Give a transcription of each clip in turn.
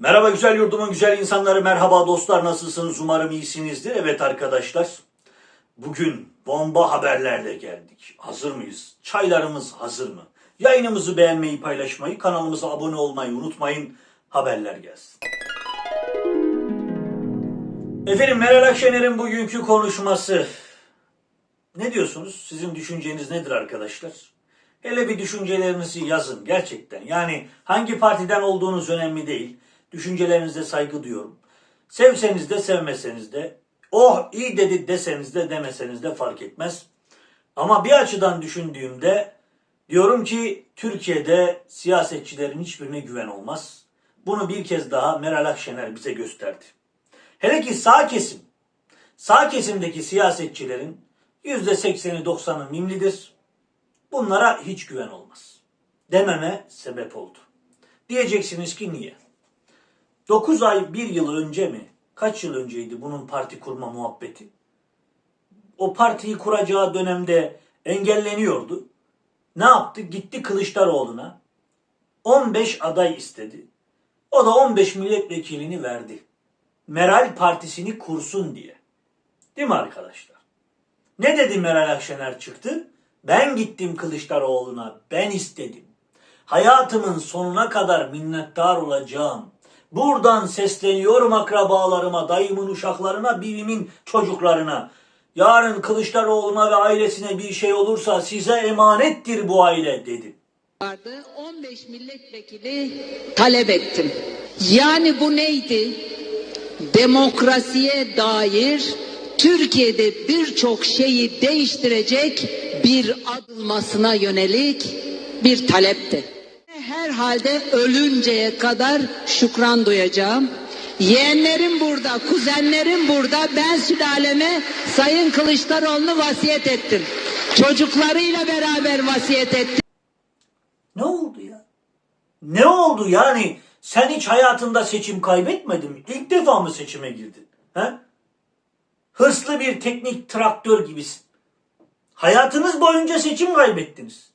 Merhaba güzel yurdumun güzel insanları, merhaba dostlar nasılsınız? Umarım iyisinizdir. Evet arkadaşlar, bugün bomba haberlerle geldik. Hazır mıyız? Çaylarımız hazır mı? Yayınımızı beğenmeyi, paylaşmayı, kanalımıza abone olmayı unutmayın. Haberler gelsin. Efendim Meral Akşener'in bugünkü konuşması. Ne diyorsunuz? Sizin düşünceniz nedir arkadaşlar? Hele bir düşüncelerinizi yazın gerçekten. Yani hangi partiden olduğunuz önemli değil. Düşüncelerinize saygı duyuyorum. Sevseniz de sevmeseniz de, oh iyi dedi deseniz de demeseniz de fark etmez. Ama bir açıdan düşündüğümde diyorum ki Türkiye'de siyasetçilerin hiçbirine güven olmaz. Bunu bir kez daha Meral Akşener bize gösterdi. Hele ki sağ kesim, sağ kesimdeki siyasetçilerin %80'i 90'ı mimlidir. Bunlara hiç güven olmaz. Dememe sebep oldu. Diyeceksiniz ki niye? 9 ay 1 yıl önce mi? Kaç yıl önceydi bunun parti kurma muhabbeti? O partiyi kuracağı dönemde engelleniyordu. Ne yaptı? Gitti Kılıçdaroğlu'na. 15 aday istedi. O da 15 milletvekilini verdi. Meral Partisi'ni kursun diye. Değil mi arkadaşlar? Ne dedi Meral Akşener çıktı? Ben gittim Kılıçdaroğlu'na, ben istedim. Hayatımın sonuna kadar minnettar olacağım. Buradan sesleniyorum akrabalarıma, dayımın uşaklarına, birimin çocuklarına. Yarın Kılıçdaroğlu'na ve ailesine bir şey olursa size emanettir bu aile vardı. 15 milletvekili talep ettim. Yani bu neydi? Demokrasiye dair Türkiye'de birçok şeyi değiştirecek bir adılmasına yönelik bir talepti. Herhalde ölünceye kadar şükran duyacağım. Yeğenlerim burada, kuzenlerim burada. Ben sülaleme Sayın Kılıçdaroğlu'nu vasiyet ettim. Çocuklarıyla beraber vasiyet ettim. Ne oldu ya? Ne oldu yani? Sen hiç hayatında seçim kaybetmedin mi? İlk defa mı seçime girdin? He? Hırslı bir teknik traktör gibisin. Hayatınız boyunca seçim kaybettiniz.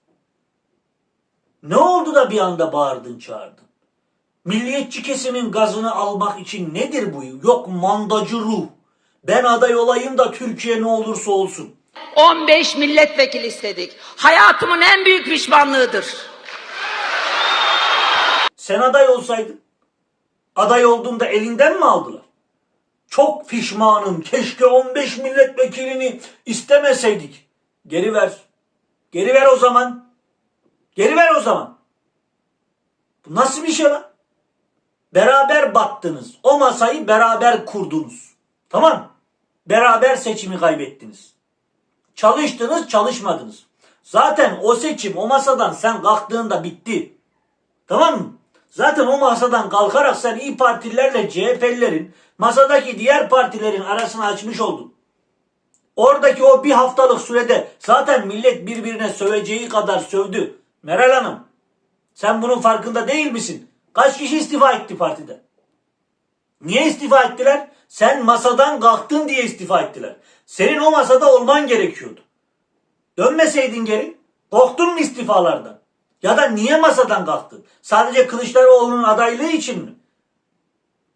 Ne oldu da bir anda bağırdın çağırdın? Milliyetçi kesimin gazını almak için nedir bu? Yok mandacı ruh. Ben aday olayım da Türkiye ne olursa olsun. 15 milletvekili istedik. Hayatımın en büyük pişmanlığıdır. Sen aday olsaydın, aday olduğunda elinden mi aldılar? Çok pişmanım. Keşke 15 milletvekilini istemeseydik. Geri ver. Geri ver o zaman. Geri ver o zaman. Bu nasıl bir şey lan? Beraber battınız. O masayı beraber kurdunuz. Tamam. Beraber seçimi kaybettiniz. Çalıştınız, çalışmadınız. Zaten o seçim o masadan sen kalktığında bitti. Tamam mı? Zaten o masadan kalkarak sen İyi Partililerle CHP'lilerin masadaki diğer partilerin arasını açmış oldun. Oradaki o bir haftalık sürede zaten millet birbirine söveceği kadar sövdü. Meral Hanım sen bunun farkında değil misin? Kaç kişi istifa etti partide? Niye istifa ettiler? Sen masadan kalktın diye istifa ettiler. Senin o masada olman gerekiyordu. Dönmeseydin geri. Korktun mu istifalardan? Ya da niye masadan kalktın? Sadece Kılıçdaroğlu'nun adaylığı için mi?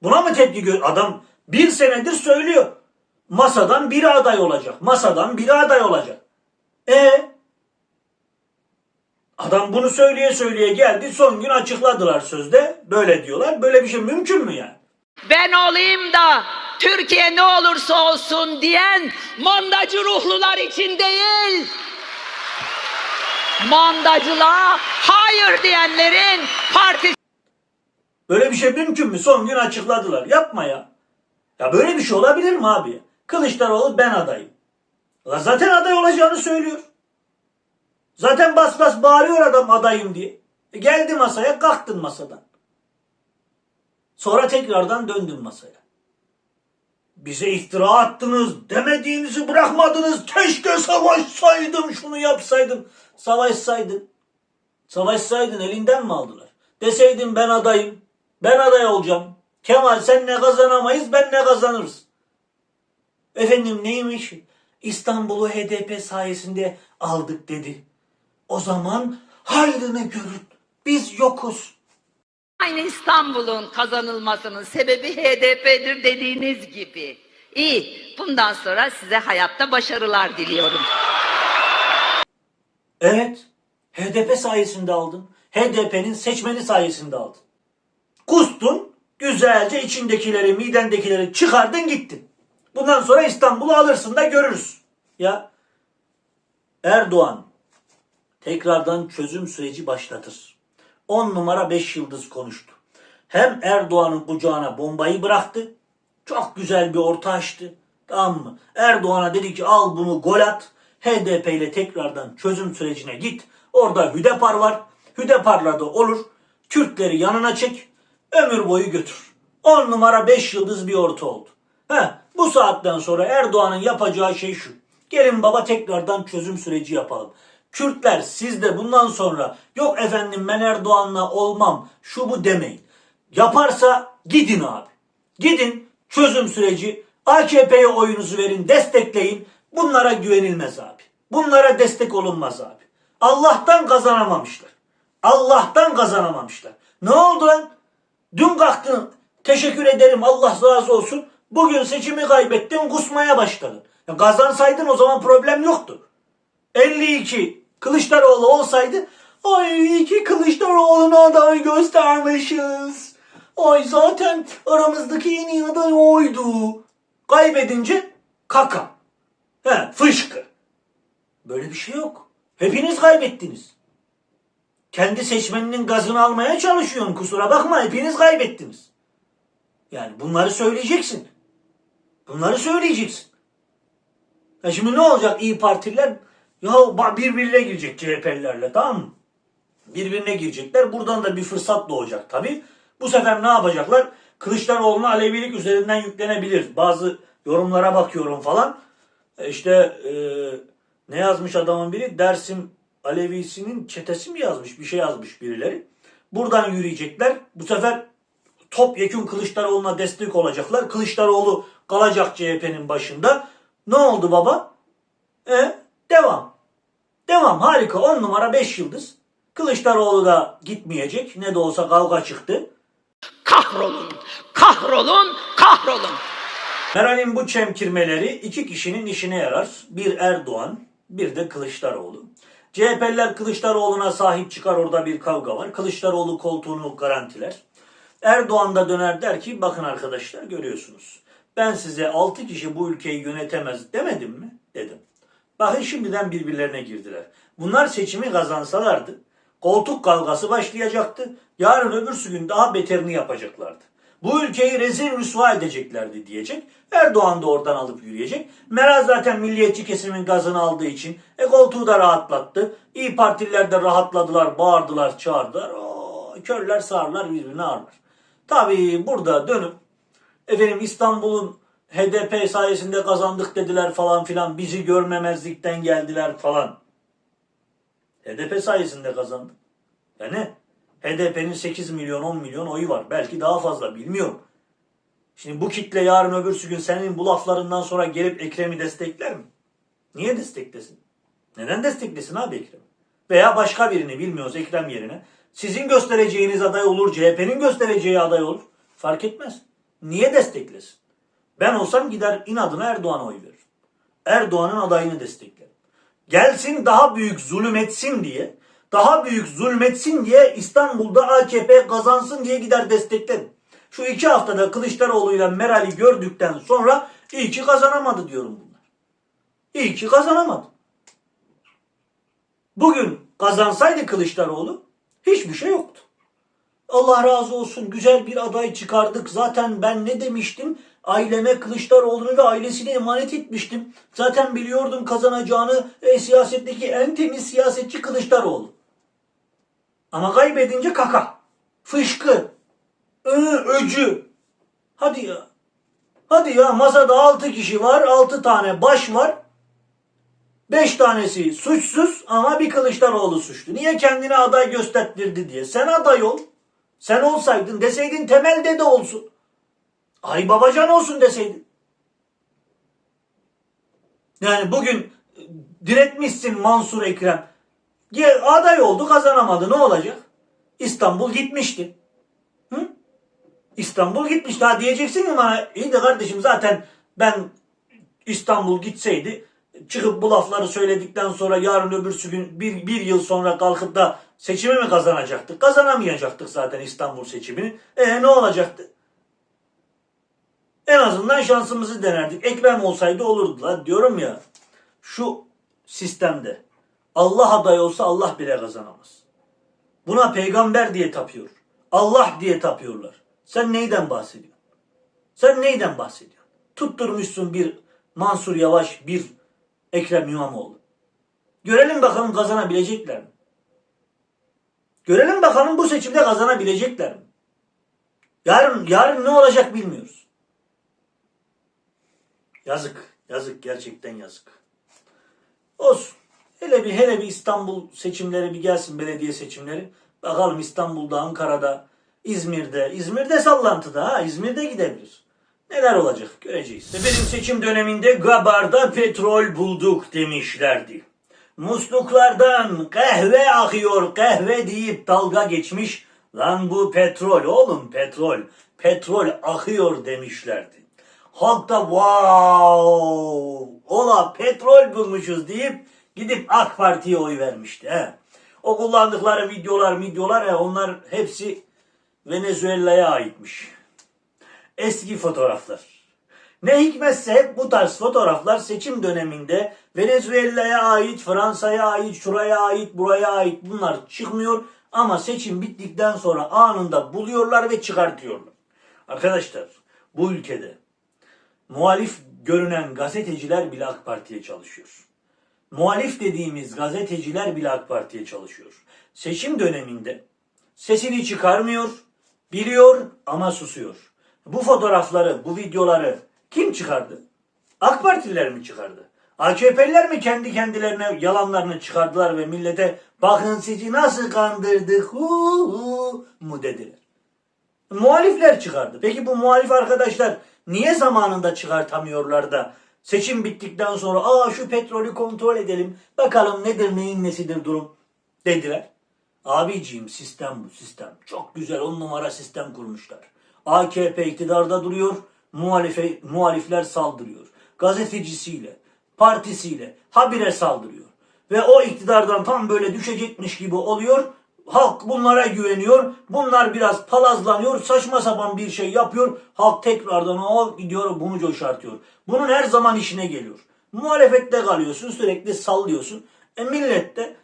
Buna mı tepki gö Adam bir senedir söylüyor. Masadan biri aday olacak. Masadan biri aday olacak. E Adam bunu söyleye söyleye geldi. Son gün açıkladılar sözde. Böyle diyorlar. Böyle bir şey mümkün mü yani? Ben olayım da Türkiye ne olursa olsun diyen mandacı ruhlular için değil. Mandacılığa hayır diyenlerin partisi Böyle bir şey mümkün mü? Son gün açıkladılar. Yapma ya. Ya böyle bir şey olabilir mi abi? Kılıçdaroğlu ben adayım. La zaten aday olacağını söylüyor. Zaten bas bas bağırıyor adam adayım diye. E geldi masaya kalktın masadan. Sonra tekrardan döndün masaya. Bize iftira attınız, demediğinizi bırakmadınız. Keşke savaşsaydım, şunu yapsaydım. Savaşsaydın. Savaşsaydın elinden mi aldılar? Deseydin ben adayım. Ben aday olacağım. Kemal sen ne kazanamayız ben ne kazanırız. Efendim neymiş? İstanbul'u HDP sayesinde aldık dedi. O zaman hayrını görün. Biz yokuz. Aynı İstanbul'un kazanılmasının sebebi HDP'dir dediğiniz gibi. İyi, bundan sonra size hayatta başarılar diliyorum. Evet. HDP sayesinde aldın. HDP'nin seçmeni sayesinde aldın. Kustun, güzelce içindekileri, midendekileri çıkardın gittin. Bundan sonra İstanbul'u alırsın da görürüz. Ya Erdoğan tekrardan çözüm süreci başlatır. 10 numara 5 yıldız konuştu. Hem Erdoğan'ın kucağına bombayı bıraktı. Çok güzel bir orta açtı. Tamam mı? Erdoğan'a dedi ki al bunu gol at. HDP ile tekrardan çözüm sürecine git. Orada Hüdepar var. Hüdepar'la da olur. Kürtleri yanına çek. Ömür boyu götür. 10 numara 5 yıldız bir orta oldu. Heh, bu saatten sonra Erdoğan'ın yapacağı şey şu. Gelin baba tekrardan çözüm süreci yapalım. Kürtler siz de bundan sonra yok efendim ben Erdoğan'la olmam şu bu demeyin. Yaparsa gidin abi. Gidin çözüm süreci AKP'ye oyunuzu verin destekleyin. Bunlara güvenilmez abi. Bunlara destek olunmaz abi. Allah'tan kazanamamışlar. Allah'tan kazanamamışlar. Ne oldu lan? Dün kalktın teşekkür ederim Allah razı olsun. Bugün seçimi kaybettin kusmaya başladın. Ya kazansaydın o zaman problem yoktu. 52 Kılıçdaroğlu olsaydı ay iki Kılıçdaroğlu'na aday göstermişiz. Ay zaten aramızdaki en iyi aday oydu. Kaybedince kaka. He, fışkı. Böyle bir şey yok. Hepiniz kaybettiniz. Kendi seçmeninin gazını almaya çalışıyorsun. Kusura bakma hepiniz kaybettiniz. Yani bunları söyleyeceksin. Bunları söyleyeceksin. Ya şimdi ne olacak iyi Partililer? Ya birbirine girecek CHP'lilerle tamam mı? Birbirine girecekler. Buradan da bir fırsat doğacak tabii. Bu sefer ne yapacaklar? Kılıçdaroğlu'na Alevilik üzerinden yüklenebilir. Bazı yorumlara bakıyorum falan. E İşte e, ne yazmış adamın biri? Dersim Alevisinin çetesi mi yazmış? Bir şey yazmış birileri. Buradan yürüyecekler. Bu sefer topyekun Kılıçdaroğlu'na destek olacaklar. Kılıçdaroğlu kalacak CHP'nin başında. Ne oldu baba? E, devam. Devam harika 10 numara 5 yıldız. Kılıçdaroğlu da gitmeyecek. Ne de olsa kavga çıktı. Kahrolun, kahrolun, kahrolun. Meral'in bu çemkirmeleri iki kişinin işine yarar. Bir Erdoğan, bir de Kılıçdaroğlu. CHP'liler Kılıçdaroğlu'na sahip çıkar orada bir kavga var. Kılıçdaroğlu koltuğunu garantiler. Erdoğan da döner der ki bakın arkadaşlar görüyorsunuz. Ben size 6 kişi bu ülkeyi yönetemez demedim mi? Dedim. Bakın şimdiden birbirlerine girdiler. Bunlar seçimi kazansalardı koltuk kavgası başlayacaktı. Yarın öbürsü gün daha beterini yapacaklardı. Bu ülkeyi rezil rüsva edeceklerdi diyecek. Erdoğan da oradan alıp yürüyecek. Meral zaten milliyetçi kesimin gazını aldığı için e koltuğu da rahatlattı. İyi Partililer de rahatladılar, bağırdılar, çağırdılar. Oo, körler sağırlar birbirine ağırlar. Tabii burada dönüp efendim İstanbul'un HDP sayesinde kazandık dediler falan filan. Bizi görmemezlikten geldiler falan. HDP sayesinde kazandı. Yani HDP'nin 8 milyon 10 milyon oyu var. Belki daha fazla bilmiyorum. Şimdi bu kitle yarın öbürsü gün senin bu laflarından sonra gelip Ekrem'i destekler mi? Niye desteklesin? Neden desteklesin abi Ekrem? Veya başka birini bilmiyoruz Ekrem yerine. Sizin göstereceğiniz aday olur, CHP'nin göstereceği aday olur. Fark etmez. Niye desteklesin? Ben olsam gider inadına Erdoğan'a oy veririm. Erdoğan'ın adayını desteklerim. Gelsin daha büyük zulüm etsin diye, daha büyük zulmetsin diye İstanbul'da AKP kazansın diye gider desteklerim. Şu iki haftada Kılıçdaroğlu ile Meral'i gördükten sonra iyi ki kazanamadı diyorum bunlar. İyi ki kazanamadı. Bugün kazansaydı Kılıçdaroğlu hiçbir şey yoktu. Allah razı olsun güzel bir aday çıkardık. Zaten ben ne demiştim? Aileme Kılıçdaroğlu'nu ve ailesini emanet etmiştim. Zaten biliyordum kazanacağını. E, siyasetteki en temiz siyasetçi Kılıçdaroğlu. Ama kaybedince kaka. Fışkı. Ü, öcü. Hadi ya. Hadi ya masada 6 kişi var. 6 tane baş var. 5 tanesi suçsuz ama bir Kılıçdaroğlu suçlu. Niye kendine aday gösterdirdi diye. Sen aday ol. Sen olsaydın deseydin temel dede olsun. Ay babacan olsun deseydin. Yani bugün e, diretmişsin Mansur Ekrem. Aday oldu kazanamadı ne olacak? İstanbul gitmişti. İstanbul gitmiş daha diyeceksin ki bana iyi de kardeşim zaten ben İstanbul gitseydi çıkıp bu lafları söyledikten sonra yarın öbürsü gün bir, bir yıl sonra kalkıp da seçimi mi kazanacaktık? Kazanamayacaktık zaten İstanbul seçimini. E ne olacaktı? En azından şansımızı denerdik. Ekrem olsaydı olurdu lan diyorum ya. Şu sistemde Allah aday olsa Allah bile kazanamaz. Buna peygamber diye tapıyor. Allah diye tapıyorlar. Sen neyden bahsediyorsun? Sen neyden bahsediyorsun? Tutturmuşsun bir Mansur Yavaş, bir Ekrem İmamoğlu. Görelim bakalım kazanabilecekler mi? Görelim bakalım bu seçimde kazanabilecekler mi? Yarın, yarın ne olacak bilmiyoruz. Yazık, yazık gerçekten yazık. Olsun. Hele bir hele bir İstanbul seçimleri bir gelsin belediye seçimleri. Bakalım İstanbul'da, Ankara'da, İzmir'de, İzmir'de sallantıda ha İzmir'de gidebilir. Neler olacak göreceğiz. Benim seçim döneminde Gabar'da petrol bulduk demişlerdi. Musluklardan kahve akıyor kahve deyip dalga geçmiş. Lan bu petrol oğlum petrol. Petrol akıyor demişlerdi. Halk da wow ola petrol bulmuşuz deyip gidip AK Parti'ye oy vermişti. He. O kullandıkları videolar videolar he, onlar hepsi Venezuela'ya aitmiş. Eski fotoğraflar. Ne hikmetse hep bu tarz fotoğraflar seçim döneminde Venezuela'ya ait, Fransa'ya ait, şuraya ait, buraya ait bunlar çıkmıyor. Ama seçim bittikten sonra anında buluyorlar ve çıkartıyorlar. Arkadaşlar bu ülkede muhalif görünen gazeteciler bile AK Parti'ye çalışıyor. Muhalif dediğimiz gazeteciler bile AK Parti'ye çalışıyor. Seçim döneminde sesini çıkarmıyor, biliyor ama susuyor. Bu fotoğrafları, bu videoları kim çıkardı? AK Partililer mi çıkardı? AKP'liler mi kendi kendilerine yalanlarını çıkardılar ve millete bakın sizi nasıl kandırdık hu hu mu dediler. Muhalifler çıkardı. Peki bu muhalif arkadaşlar niye zamanında çıkartamıyorlar da seçim bittikten sonra aa şu petrolü kontrol edelim bakalım nedir neyin nesidir durum dediler. Abiciğim sistem bu sistem. Çok güzel on numara sistem kurmuşlar. AKP iktidarda duruyor, muhalife, muhalifler saldırıyor. Gazetecisiyle, partisiyle habire saldırıyor. Ve o iktidardan tam böyle düşecekmiş gibi oluyor. Halk bunlara güveniyor. Bunlar biraz palazlanıyor. Saçma sapan bir şey yapıyor. Halk tekrardan o gidiyor bunu coşartıyor. Bunun her zaman işine geliyor. Muhalefette kalıyorsun sürekli sallıyorsun. E millet de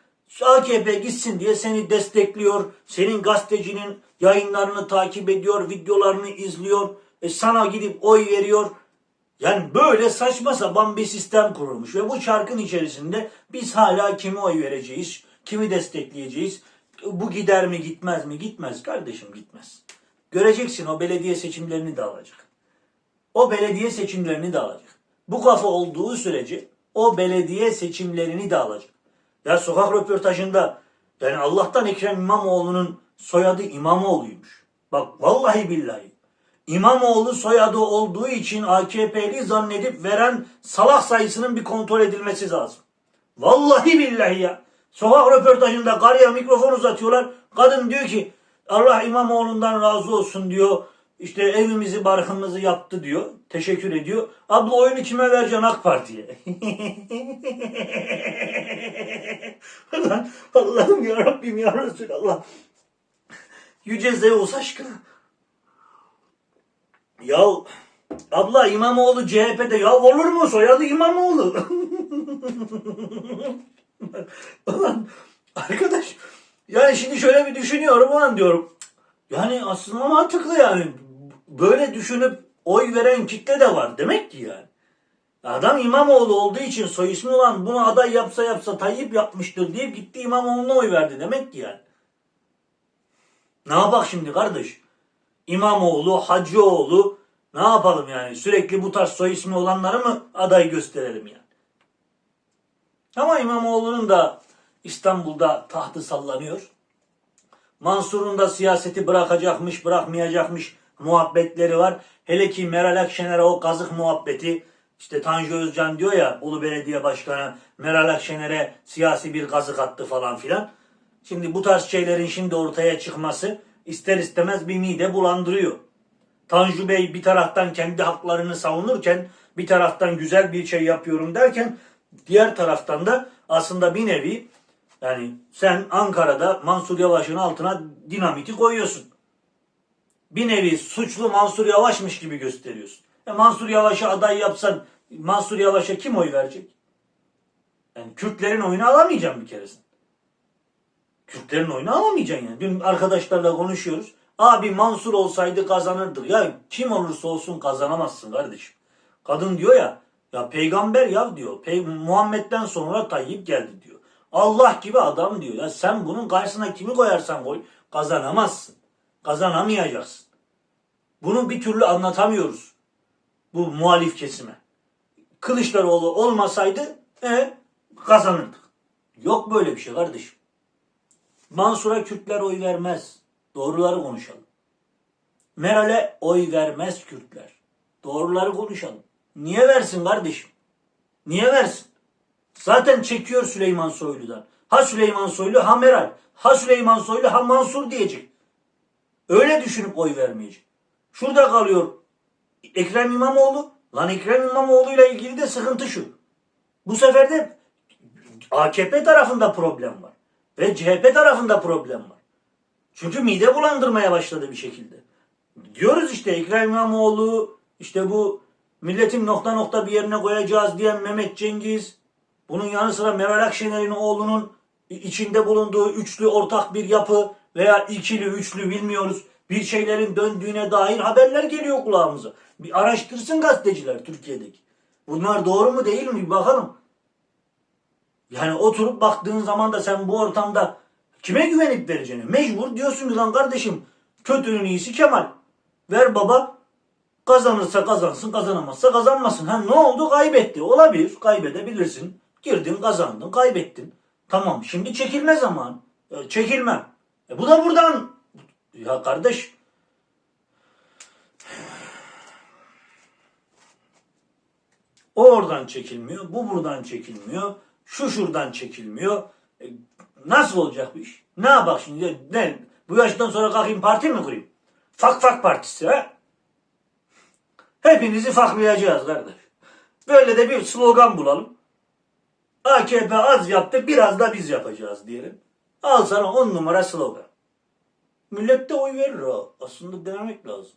AKP gitsin diye seni destekliyor. Senin gazetecinin yayınlarını takip ediyor. Videolarını izliyor. E sana gidip oy veriyor. Yani böyle saçma sapan bir sistem kurulmuş ve bu çarkın içerisinde biz hala kime oy vereceğiz, kimi destekleyeceğiz, bu gider mi gitmez mi gitmez kardeşim gitmez. Göreceksin o belediye seçimlerini de alacak. O belediye seçimlerini de alacak. Bu kafa olduğu sürece o belediye seçimlerini de alacak. Ya sokak röportajında yani Allah'tan Ekrem İmamoğlu'nun soyadı İmamoğlu'ymuş. Bak vallahi billahi. İmamoğlu soyadı olduğu için AKP'li zannedip veren salak sayısının bir kontrol edilmesi lazım. Vallahi billahi ya. Sokak röportajında karıya mikrofon uzatıyorlar. Kadın diyor ki Allah İmamoğlu'ndan razı olsun diyor. İşte evimizi barkımızı yaptı diyor. Teşekkür ediyor. Abla oyunu kime vereceksin AK Parti'ye? Allah'ım ya Rabbim ya Resulallah. Yüce Zeus aşkına. Ya abla İmamoğlu CHP'de ya olur mu soyadı İmamoğlu? Ulan arkadaş yani şimdi şöyle bir düşünüyorum ulan diyorum. Yani aslında mantıklı yani. Böyle düşünüp oy veren kitle de var demek ki yani. Adam İmamoğlu olduğu için soy ismi olan bunu aday yapsa yapsa Tayyip yapmıştır deyip gitti İmamoğlu'na oy verdi demek ki yani. Ne yapak şimdi kardeş? İmamoğlu, Hacıoğlu ne yapalım yani? Sürekli bu tarz soy ismi olanları mı aday gösterelim yani? Ama İmamoğlu'nun da İstanbul'da tahtı sallanıyor. Mansur'un da siyaseti bırakacakmış, bırakmayacakmış muhabbetleri var. Hele ki Meral Akşener'e o kazık muhabbeti. İşte Tanju Özcan diyor ya Ulu Belediye Başkanı Meral Akşener'e siyasi bir kazık attı falan filan. Şimdi bu tarz şeylerin şimdi ortaya çıkması ister istemez bir mide bulandırıyor. Tanju Bey bir taraftan kendi haklarını savunurken bir taraftan güzel bir şey yapıyorum derken diğer taraftan da aslında bir nevi yani sen Ankara'da Mansur Yavaş'ın altına dinamiti koyuyorsun. Bir nevi suçlu Mansur Yavaş'mış gibi gösteriyorsun. E Mansur Yavaş'ı aday yapsan Mansur Yavaş'a kim oy verecek? Yani Kürtlerin oyunu alamayacaksın bir keresinde. Kürtlerin oyunu alamayacaksın yani. Dün arkadaşlarla konuşuyoruz. Abi Mansur olsaydı kazanırdı. Ya kim olursa olsun kazanamazsın kardeşim. Kadın diyor ya ya peygamber ya diyor. Pey Muhammed'den sonra Tayyip geldi diyor. Allah gibi adam diyor. Ya sen bunun karşısına kimi koyarsan koy kazanamazsın. Kazanamayacaksın. Bunu bir türlü anlatamıyoruz. Bu muhalif kesime. Kılıçdaroğlu olmasaydı e, kazanırdık. Yok böyle bir şey kardeşim. Mansur'a Kürtler oy vermez. Doğruları konuşalım. Meral'e oy vermez Kürtler. Doğruları konuşalım. Niye versin kardeşim? Niye versin? Zaten çekiyor Süleyman Soylu'dan. Ha Süleyman Soylu ha Meral. Ha Süleyman Soylu ha Mansur diyecek. Öyle düşünüp oy vermeyecek. Şurada kalıyor Ekrem İmamoğlu. Lan Ekrem İmamoğlu ile ilgili de sıkıntı şu. Bu sefer de AKP tarafında problem var. Ve CHP tarafında problem var. Çünkü mide bulandırmaya başladı bir şekilde. Diyoruz işte Ekrem İmamoğlu, işte bu milletin nokta nokta bir yerine koyacağız diyen Mehmet Cengiz, bunun yanı sıra Meral Akşener'in oğlunun içinde bulunduğu üçlü ortak bir yapı veya ikili üçlü bilmiyoruz. Bir şeylerin döndüğüne dair haberler geliyor kulağımıza. Bir araştırsın gazeteciler Türkiye'deki. Bunlar doğru mu değil mi bakalım. Yani oturup baktığın zaman da sen bu ortamda kime güvenip vereceğini mecbur diyorsun lan kardeşim kötünün iyisi Kemal. Ver baba kazanırsa kazansın kazanamazsa kazanmasın. Ha ne oldu kaybetti olabilir kaybedebilirsin. Girdin kazandın kaybettin. Tamam şimdi çekilme zaman. E, çekilmem. E, bu da buradan. Ya kardeş O oradan çekilmiyor, bu buradan çekilmiyor, şu şuradan çekilmiyor. E, nasıl olacak bu iş? Ne yapak şimdi? Ne? Bu yaştan sonra kalkayım parti mi kurayım? Fak fak partisi ha? Hepinizi faklayacağız kardeş. Böyle de bir slogan bulalım. AKP az yaptı, biraz da biz yapacağız diyelim. Al sana on numara slogan. Millet de oy verir ha. Aslında denemek lazım.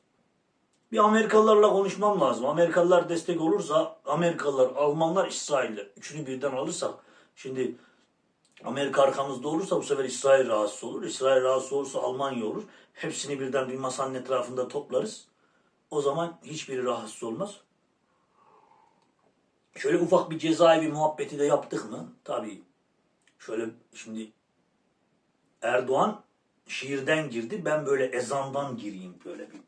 Bir Amerikalılarla konuşmam lazım. Amerikalılar destek olursa Amerikalılar, Almanlar, İsrail'ler. Üçünü birden alırsak. Şimdi Amerika arkamızda olursa bu sefer İsrail rahatsız olur. İsrail rahatsız olursa Almanya olur. Hepsini birden bir masanın etrafında toplarız. O zaman hiçbiri rahatsız olmaz. Şöyle ufak bir cezaevi muhabbeti de yaptık mı? Tabii. Şöyle şimdi Erdoğan şiirden girdi. Ben böyle ezandan gireyim böyle bir.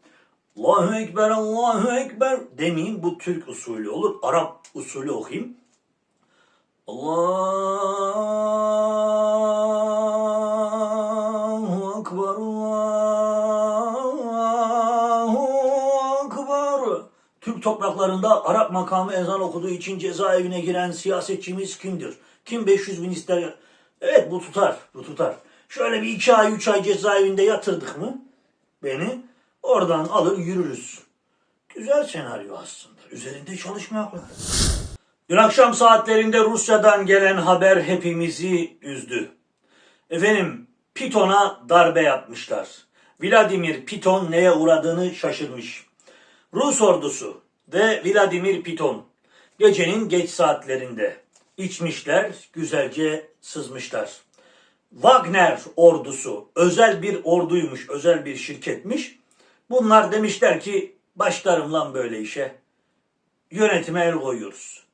Allahu Ekber, Allahu Ekber demeyeyim. Bu Türk usulü olur. Arap usulü okuyayım. Allahu Topraklarında Arap makamı ezan okuduğu için cezaevine giren siyasetçimiz kimdir? Kim 500 bin ister? Evet bu tutar, bu tutar. Şöyle bir iki ay, üç ay cezaevinde yatırdık mı beni? Oradan alır yürürüz. Güzel senaryo aslında. Üzerinde çalışmak lazım. Dün akşam saatlerinde Rusya'dan gelen haber hepimizi üzdü. Efendim Piton'a darbe yapmışlar. Vladimir Piton neye uğradığını şaşırmış. Rus ordusu ve Vladimir Piton gecenin geç saatlerinde içmişler, güzelce sızmışlar. Wagner ordusu özel bir orduymuş, özel bir şirketmiş. Bunlar demişler ki başlarım lan böyle işe. Yönetime el koyuyoruz.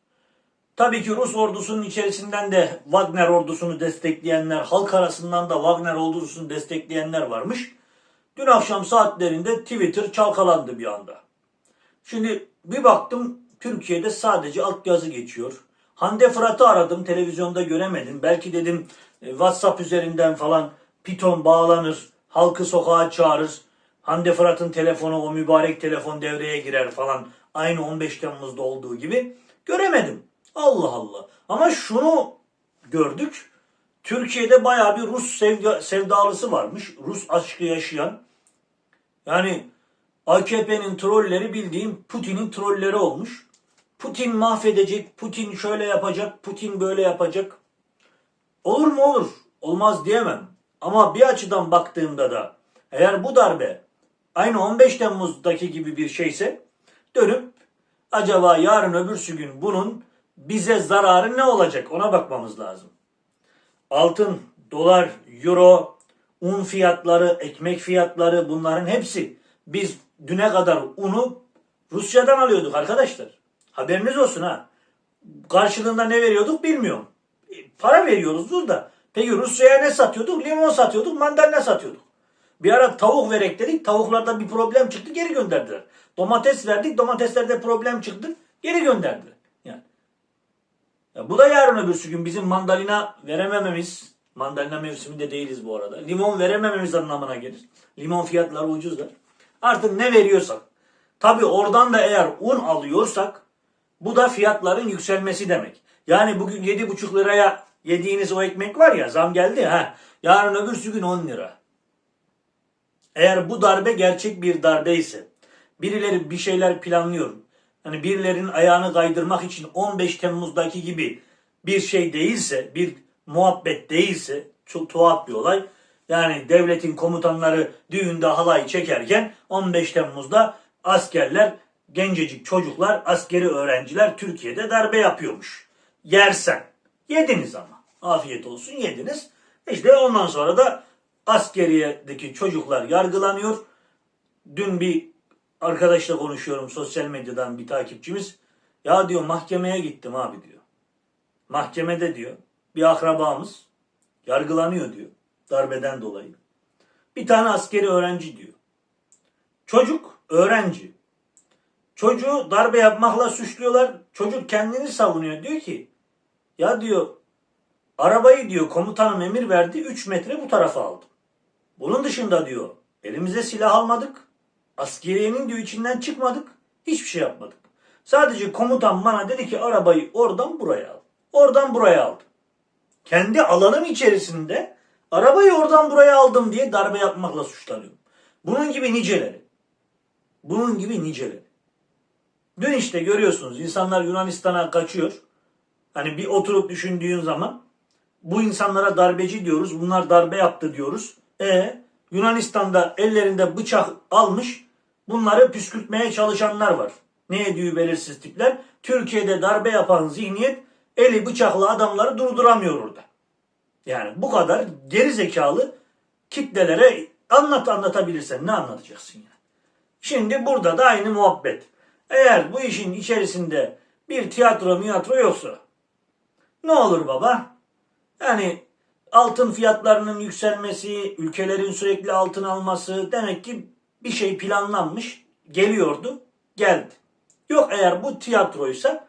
Tabii ki Rus ordusunun içerisinden de Wagner ordusunu destekleyenler, halk arasından da Wagner ordusunu destekleyenler varmış. Dün akşam saatlerinde Twitter çalkalandı bir anda. Şimdi bir baktım Türkiye'de sadece altyazı geçiyor. Hande Fırat'ı aradım televizyonda göremedim. Belki dedim e, WhatsApp üzerinden falan piton bağlanır, halkı sokağa çağırır. Hande Fırat'ın telefonu o mübarek telefon devreye girer falan. Aynı 15 Temmuz'da olduğu gibi. Göremedim. Allah Allah. Ama şunu gördük. Türkiye'de bayağı bir Rus sevda- sevdalısı varmış. Rus aşkı yaşayan. Yani AKP'nin trolleri bildiğim Putin'in trolleri olmuş. Putin mahvedecek, Putin şöyle yapacak, Putin böyle yapacak. Olur mu olur, olmaz diyemem. Ama bir açıdan baktığımda da eğer bu darbe aynı 15 Temmuz'daki gibi bir şeyse dönüp acaba yarın öbürsü gün bunun bize zararı ne olacak ona bakmamız lazım. Altın, dolar, euro, un fiyatları, ekmek fiyatları bunların hepsi biz düne kadar unu Rusya'dan alıyorduk arkadaşlar. Haberiniz olsun ha. Karşılığında ne veriyorduk bilmiyorum. E, Para veriyoruzdur da. Peki Rusya'ya ne satıyorduk? Limon satıyorduk, mandalina satıyorduk. Bir ara tavuk verek dedik. Tavuklarda bir problem çıktı geri gönderdiler. Domates verdik. Domateslerde problem çıktı. Geri gönderdiler. Yani. Ya bu da yarın öbürsü gün bizim mandalina veremememiz. Mandalina mevsiminde değiliz bu arada. Limon veremememiz anlamına gelir. Limon fiyatları ucuzlar. Artık ne veriyorsak. Tabi oradan da eğer un alıyorsak bu da fiyatların yükselmesi demek. Yani bugün 7,5 liraya yediğiniz o ekmek var ya zam geldi ha. Yarın öbürsü gün 10 lira. Eğer bu darbe gerçek bir darbe ise birileri bir şeyler planlıyor. Hani birilerinin ayağını kaydırmak için 15 Temmuz'daki gibi bir şey değilse, bir muhabbet değilse çok tuhaf bir olay. Yani devletin komutanları düğünde halay çekerken 15 Temmuz'da askerler, gencecik çocuklar, askeri öğrenciler Türkiye'de darbe yapıyormuş. Yersen. Yediniz ama. Afiyet olsun yediniz. İşte ondan sonra da askeriyedeki çocuklar yargılanıyor. Dün bir arkadaşla konuşuyorum sosyal medyadan bir takipçimiz. Ya diyor mahkemeye gittim abi diyor. Mahkemede diyor bir akrabamız yargılanıyor diyor darbeden dolayı. Bir tane askeri öğrenci diyor. Çocuk öğrenci. Çocuğu darbe yapmakla suçluyorlar. Çocuk kendini savunuyor. Diyor ki ya diyor arabayı diyor komutanım emir verdi 3 metre bu tarafa aldım. Bunun dışında diyor elimize silah almadık. Askeriyenin diyor içinden çıkmadık. Hiçbir şey yapmadık. Sadece komutan bana dedi ki arabayı oradan buraya al. Oradan buraya aldım. Kendi alanım içerisinde arabayı oradan buraya aldım diye darbe yapmakla suçlanıyorum. Bunun gibi niceleri. Bunun gibi niceleri. Dün işte görüyorsunuz insanlar Yunanistan'a kaçıyor. Hani bir oturup düşündüğün zaman bu insanlara darbeci diyoruz. Bunlar darbe yaptı diyoruz. E Yunanistan'da ellerinde bıçak almış bunları püskürtmeye çalışanlar var. Ne ediyor belirsiz tipler? Türkiye'de darbe yapan zihniyet eli bıçaklı adamları durduramıyor orada. Yani bu kadar geri zekalı kitlelere anlat anlatabilirsen ne anlatacaksın yani? Şimdi burada da aynı muhabbet. Eğer bu işin içerisinde bir tiyatro miyatro yoksa ne olur baba? Yani altın fiyatlarının yükselmesi, ülkelerin sürekli altın alması demek ki bir şey planlanmış, geliyordu, geldi. Yok eğer bu tiyatroysa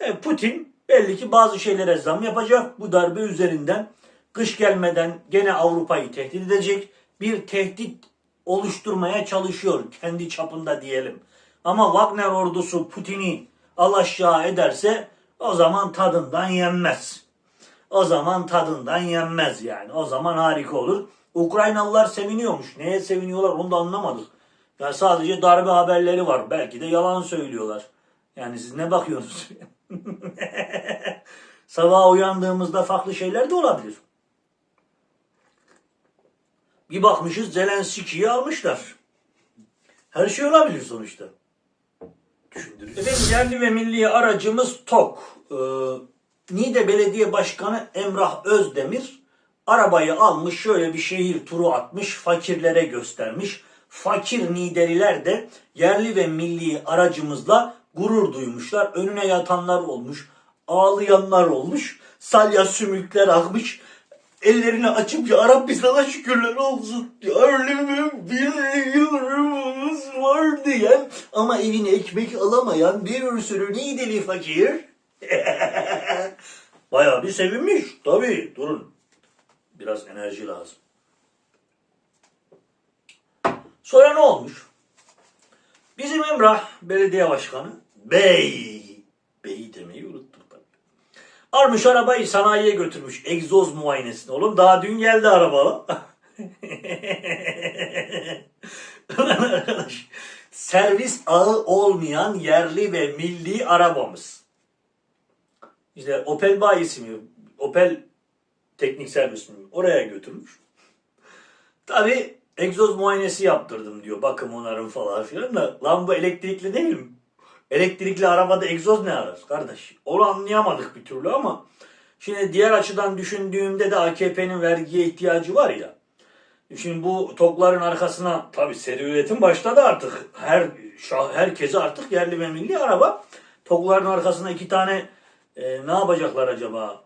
e, Putin belli ki bazı şeylere zam yapacak. Bu darbe üzerinden kış gelmeden gene Avrupa'yı tehdit edecek. Bir tehdit oluşturmaya çalışıyor kendi çapında diyelim. Ama Wagner ordusu Putin'i alaşağı ederse o zaman tadından yenmez. O zaman tadından yenmez yani. O zaman harika olur. Ukraynalılar seviniyormuş. Neye seviniyorlar onu da anlamadık. Ya sadece darbe haberleri var. Belki de yalan söylüyorlar. Yani siz ne bakıyorsunuz? Sabah uyandığımızda farklı şeyler de olabilir. Bir bakmışız Zelenski'yi almışlar. Her şey olabilir sonuçta. Düşündürücü. Efendim yerli ve milli aracımız TOK. Ee, Niğde Belediye Başkanı Emrah Özdemir arabayı almış şöyle bir şehir turu atmış fakirlere göstermiş. Fakir Niğdeliler de yerli ve milli aracımızla gurur duymuşlar. Önüne yatanlar olmuş, ağlayanlar olmuş, salya sümükler akmış. Ellerini açıp ya Rabbi sana şükürler olsun. Yerli biliyorumuz var diyen ama evine ekmek alamayan bir sürü Niğdeli fakir. Bayağı bir sevinmiş. Tabii durun. Biraz enerji lazım. Sonra ne olmuş? Bizim Emrah belediye başkanı bey bey tabii. Almış arabayı sanayiye götürmüş egzoz muayenesine oğlum. Daha dün geldi araba. Arkadaş servis ağı olmayan yerli ve milli arabamız. İşte Opel bayisi mi? Opel teknik servis mi? Oraya götürmüş. Tabi egzoz muayenesi yaptırdım diyor. Bakım onarım falan filan da. Lan bu elektrikli değil mi? Elektrikli arabada egzoz ne arar kardeş? Onu anlayamadık bir türlü ama şimdi diğer açıdan düşündüğümde de AKP'nin vergiye ihtiyacı var ya. Şimdi bu tokların arkasına tabi seri üretim başladı artık. Her herkese artık yerli ve milli araba. Tokların arkasına iki tane e, ne yapacaklar acaba?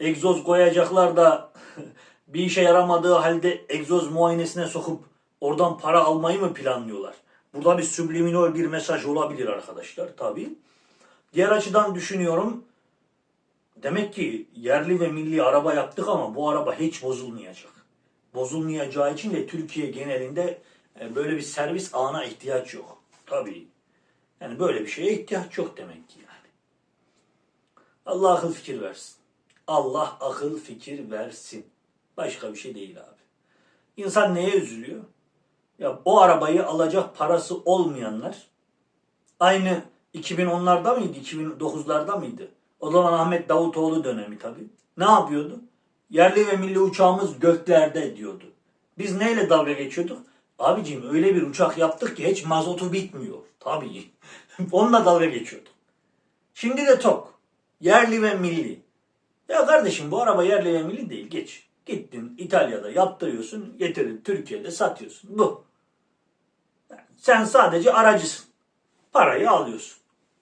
Egzoz koyacaklar da bir işe yaramadığı halde egzoz muayenesine sokup oradan para almayı mı planlıyorlar? Burada bir subliminal bir mesaj olabilir arkadaşlar tabii. Diğer açıdan düşünüyorum. Demek ki yerli ve milli araba yaptık ama bu araba hiç bozulmayacak. Bozulmayacağı için de Türkiye genelinde e, böyle bir servis ağına ihtiyaç yok. Tabii. Yani böyle bir şeye ihtiyaç yok demek ki yani. Allah akıl fikir versin. Allah akıl fikir versin. Başka bir şey değil abi. İnsan neye üzülüyor? Ya o arabayı alacak parası olmayanlar aynı 2010'larda mıydı? 2009'larda mıydı? O zaman Ahmet Davutoğlu dönemi tabii. Ne yapıyordu? Yerli ve milli uçağımız göklerde diyordu. Biz neyle dalga geçiyorduk? Abicim öyle bir uçak yaptık ki hiç mazotu bitmiyor. Tabii. Onunla dalga geçiyorduk. Şimdi de tok. Yerli ve milli. Ya kardeşim bu araba yerli ve milli değil. Geç. Gittin İtalya'da yaptırıyorsun, getirip Türkiye'de satıyorsun. Bu. Yani sen sadece aracısın. Parayı alıyorsun.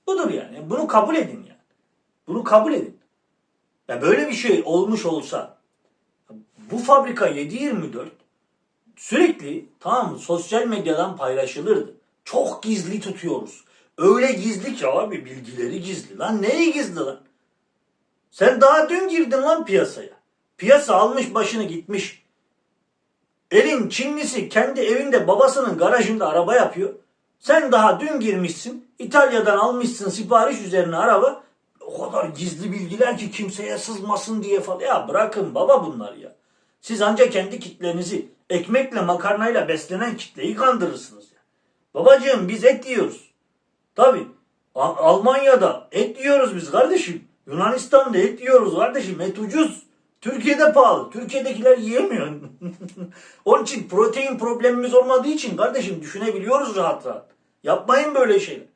Budur yani. Bunu kabul edin yani. Bunu kabul edin. Ya böyle bir şey olmuş olsa bu fabrika 7-24 sürekli tamam mı sosyal medyadan paylaşılırdı. Çok gizli tutuyoruz. Öyle gizli ki abi bilgileri gizli. Lan neyi gizli lan? Sen daha dün girdin lan piyasaya. Piyasa almış başını gitmiş. Elin Çinlisi kendi evinde babasının garajında araba yapıyor. Sen daha dün girmişsin. İtalya'dan almışsın sipariş üzerine araba. O kadar gizli bilgiler ki kimseye sızmasın diye falan. Ya bırakın baba bunlar ya. Siz ancak kendi kitlenizi ekmekle makarnayla beslenen kitleyi kandırırsınız ya. Babacığım biz et yiyoruz. Tabi. Almanya'da et yiyoruz biz kardeşim. Yunanistan'da et yiyoruz kardeşim. Et ucuz. Türkiye'de pahalı. Türkiye'dekiler yiyemiyor. Onun için protein problemimiz olmadığı için kardeşim düşünebiliyoruz rahat rahat. Yapmayın böyle şeyler.